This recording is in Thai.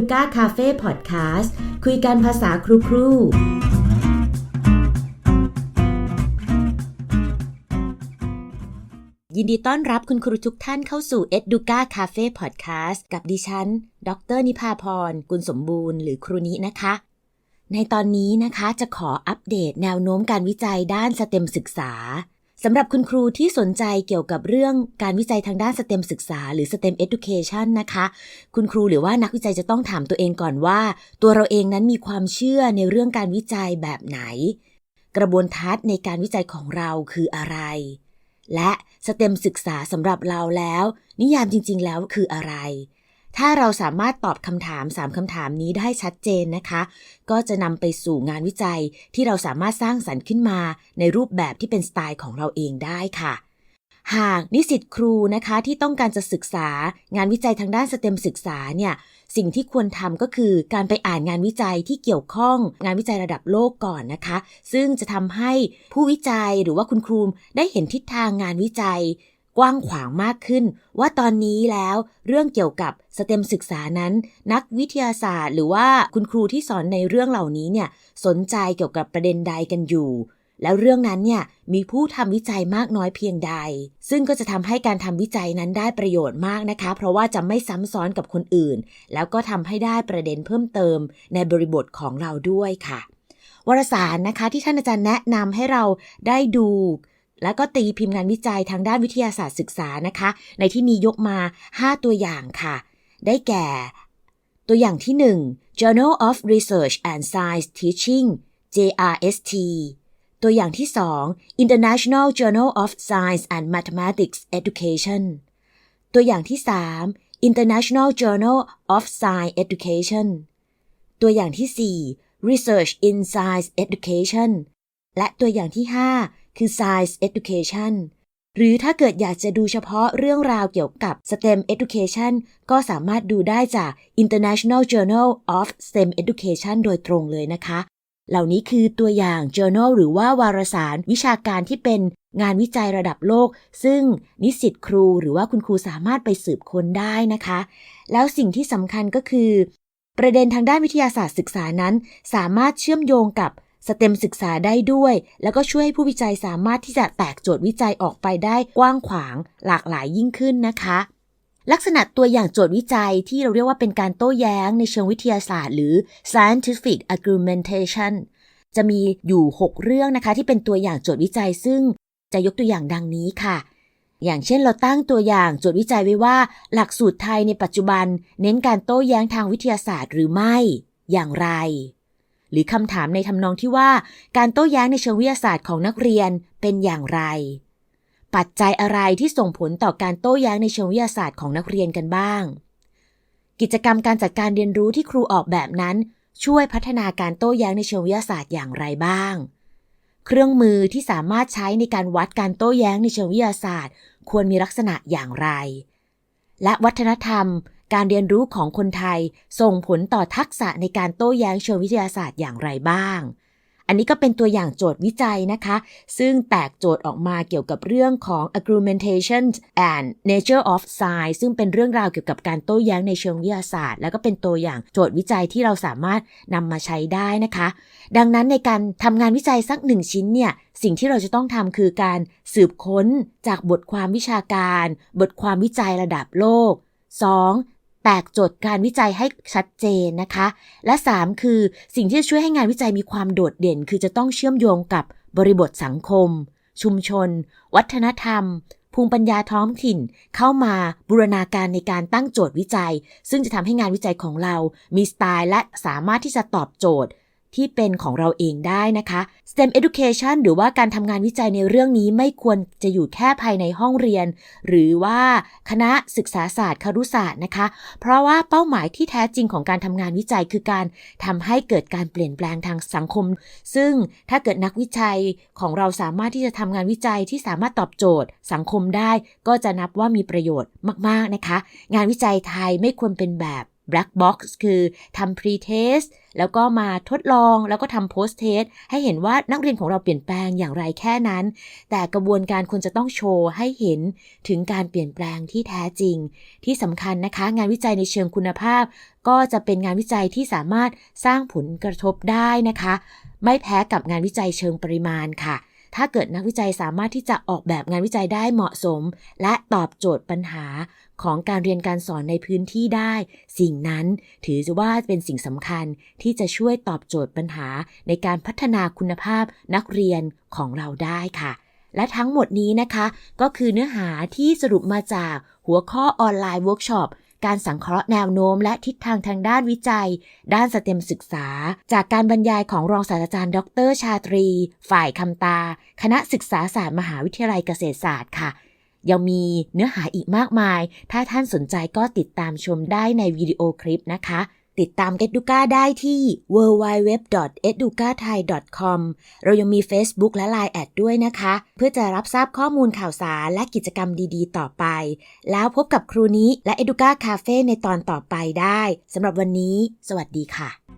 ูก้าคาเฟ่พอดแคสต์คุยกันภาษาครูครูยินดีต้อนรับคุณครูทุกท่านเข้าสู่ e d u c a Cafe Podcast กับดิฉัน ดร นิพาพร กุลสมบูรณ์หรือครูนินะคะ ในตอนนี้นะคะจะขออัปเดตแนวโน้มการวิจัยด้านสเต็มศึกษา สำหรับคุณครูที่สนใจเกี่ยวกับเรื่องการวิจัยทางด้านสเต็มศึกษา หรือ STEM Education นะคะ คุณครูหรือว่านักวิจัยจะต้องถามตัวเองก่อนว่า ตัวเราเองนั้นมีความเชื่อในเรื่องการวิจัยแบบไหน กระบวนทัศน์ในการวิจัยของเราคืออะไร และสเต็มศึกษาสำหรับเราแล้ว นิยามจริง ๆ แล้วคืออะไร ถ้าเราสามารถตอบคำถาม 3คำถามนี้ได้ชัดเจนนะคะ ก็จะนำไปสู่งานวิจัยที่เราสามารถสร้างสรรค์ขึ้นมา ในรูปแบบที่เป็นสไตล์ของเราเองได้ค่ะหากนิสิตครูนะคะที่ต้องการจะศึกษางานวิจัยทางด้านสเต็มศึกษาเนี่ยสิ่งที่ควรทำก็คือการไปอ่านงานวิจัยที่เกี่ยวข้องงานวิจัยระดับโลกก่อนนะคะ ซึ่งจะทำให้ผู้วิจัยหรือว่าคุณครูได้เห็นทิศทางงานวิจัย กว้างขวางมากขึ้น ว่าตอนนี้แล้วเรื่องเกี่ยวกับสเต็มศึกษานั้น นักวิทยาศาสตร์ หรือว่าคุณครูที่สอนในเรื่องเหล่านี้เนี่ยสนใจเกี่ยวกับประเด็นใดกันอยู่ แล้วเรื่องนั้นเนี่ยมีผู้ทำวิจัยมากน้อยเพียงใด ซึ่งก็จะทำให้การทำวิจัยนั้นได้ประโยชน์มากนะคะ เพราะว่าจะไม่ซ้ำซ้อนกับคนอื่น แล้วก็ทำให้ได้ประเด็นเพิ่มเติม ในบริบทของเราด้วยค่ะวารสารนะคะที่ท่านอาจารย์แนะนำให้เราได้ดู แล้วก็ตีพิมพ์งานวิจัยทางด้านวิทยาศาสตร์ศึกษานะคะ ในที่นี้ยกมา 5 ตัวอย่างค่ะ ได้แก่ ตัวอย่างที่ 1 Journal of Research and Science Teaching JRST ตัวอย่างที่ 2 International Journal of Science and Mathematics Education ตัวอย่างที่ 3 International Journal of Science Education ตัวอย่างที่ 4 Research in Science Education และตัวอย่างที่ 5คือ Science Education หรือถ้าเกิดอยากจะดูเฉพาะเรื่องราวเกี่ยวกับ STEM Education ก็สามารถดูได้จาก International Journal of STEM Education โดยตรงเลยนะคะ เหล่านี้คือตัวอย่าง journal หรือว่าวารสารวิชาการที่เป็นงานวิจัยระดับโลก ซึ่งนิสิตครูหรือว่าคุณครูสามารถไปสืบค้นได้นะคะ แล้วสิ่งที่สำคัญก็คือ ประเด็นทางด้านวิทยาศาสตร์ศึกษานั้น สามารถเชื่อมโยงกับ สเต็มศึกษาได้ด้วย แล้วก็ช่วยให้ผู้วิจัยสามารถที่จะแตกโจทย์วิจัยออกไปได้กว้างขวาง หลากหลายยิ่งขึ้นนะคะ ลักษณะตัวอย่างโจทย์วิจัยที่เราเรียกว่าเป็นการโต้แย้งในเชิงวิทยาศาสตร์ หรือ scientific argumentation จะมีอยู่ 6 เรื่องนะคะที่เป็นตัวอย่างโจทย์วิจัยซึ่งจะยกตัวอย่างดังนี้ค่ะ อย่างเช่นเราตั้งตัวอย่างโจทย์วิจัยไว้ว่า หลักสูตรไทยในปัจจุบัน เน้นการโต้แย้งทางวิทยาศาสตร์หรือไม่ อย่างไร หรือคำถามในทำนองที่ว่า การโต้แย้งในเชิงวิทยาศาสตร์ของนักเรียนเป็นอย่างไร ปัจจัยอะไรที่ส่งผลต่อการโต้แย้งในเชิงวิทยาศาสตร์ของนักเรียนกันบ้าง กิจกรรมการจัดการเรียนรู้ที่ครูออกแบบนั้น ช่วยพัฒนาการโต้แย้งในเชิงวิทยาศาสตร์อย่างไรบ้าง เครื่องมือที่สามารถใช้ในการวัดการโต้แย้งในเชิงวิทยาศาสตร์ ควรมีลักษณะอย่างไร และวัฒนธรรม การเรียนรู้ของคนไทยส่งผลต่อทักษะในการโต้แย้งเชิงวิทยาศาสตร์อย่างไรบ้าง อันนี้ก็เป็นตัวอย่างโจทย์วิจัยนะคะ ซึ่งแตกโจทย์ออกมาเกี่ยวกับเรื่องของ argumentation and nature of science ซึ่งเป็นเรื่องราวเกี่ยวกับการโต้แย้งในเชิงวิทยาศาสตร์ แล้วก็เป็นตัวอย่างโจทย์วิจัยที่เราสามารถนำมาใช้ได้นะคะ ดังนั้นในการทำงานวิจัยสักหนึ่งชิ้นเนี่ยสิ่งที่เราจะต้องทำคือการสืบค้นจากบทความวิชาการ บทความวิจัยระดับโลก 2. แตกโจทย์การวิจัยให้ชัดเจนนะคะ และ 3 คือสิ่งที่จะช่วยให้งานวิจัยมีความโดดเด่น คือจะต้องเชื่อมโยงกับบริบทสังคม ชุมชน วัฒนธรรม ภูมิปัญญาท้องถิ่น เข้ามาบูรณาการในการตั้งโจทย์วิจัย ซึ่งจะทำให้งานวิจัยของเรามีสไตล์และสามารถที่จะตอบโจทย์ ที่เป็นของเราเองได้นะคะ STEM Education หรือว่าการทำงานวิจัยในเรื่องนี้ไม่ควรจะอยู่แค่ภายในห้องเรียน หรือว่าคณะศึกษาศาสตร์ครุศาสตร์นะคะ เพราะว่าเป้าหมายที่แท้จริงของการทำงานวิจัยคือการทำให้เกิดการเปลี่ยนแปลงทางสังคม ซึ่งถ้าเกิดนักวิจัยของเราสามารถที่จะทำงานวิจัยที่สามารถตอบโจทย์ สังคมได้ ก็จะนับว่ามีประโยชน์มาก ๆนะคะ งานวิจัยไทยไม่ควรเป็นแบบ black box คือทำ pre test แล้วก็มาทดลองแล้วก็ทำ post test ให้เห็นว่านักเรียนของเราเปลี่ยนแปลงอย่างไรแค่นั้น แต่กระบวนการควรจะต้องโชว์ให้เห็นถึงการเปลี่ยนแปลงที่แท้จริง ที่สำคัญนะคะ งานวิจัยในเชิงคุณภาพ ก็จะเป็นงานวิจัยที่สามารถสร้างผลกระทบได้นะคะ ไม่แพ้กับงานวิจัยเชิงปริมาณค่ะ ถ้าเกิดนักวิจัยสามารถที่จะออกแบบงานวิจัยได้เหมาะสม และตอบโจทย์ปัญหาของการเรียนการสอนในพื้นที่ได้ สิ่งนั้นถือว่าเป็นสิ่งสำคัญที่จะช่วยตอบโจทย์ปัญหาในการพัฒนาคุณภาพนักเรียนของเราได้ค่ะ และทั้งหมดนี้นะคะ ก็คือเนื้อหาที่สรุปมาจากหัวข้อออนไลน์เวิร์กช็อป การสังเคราะห์แนวโน้มและทิศทางทางด้านวิจัย ด้านสเต็มศึกษา จากการบรรยายของรองศาสตราจารย์ ดร ชาตรี ฝ่ายคำตา คณะศึกษาศาสตร์มหาวิทยาลัยเกษตรศาสตร์ค่ะ ยังมีเนื้อหาอีกมากมาย ถ้าท่านสนใจก็ติดตามชมได้ในวิดีโอคลิปนะคะ ติดตาม Educa ได้ที่ www.educathai.com เรายังมี Facebook และ Line แอดด้วยนะคะ เพื่อจะรับทราบข้อมูลข่าวสารและกิจกรรมดีๆ ต่อไป แล้วพบกับครูนี้และ Educa Cafe ในตอนต่อไปได้สำหรับวันนี้ สวัสดีค่ะ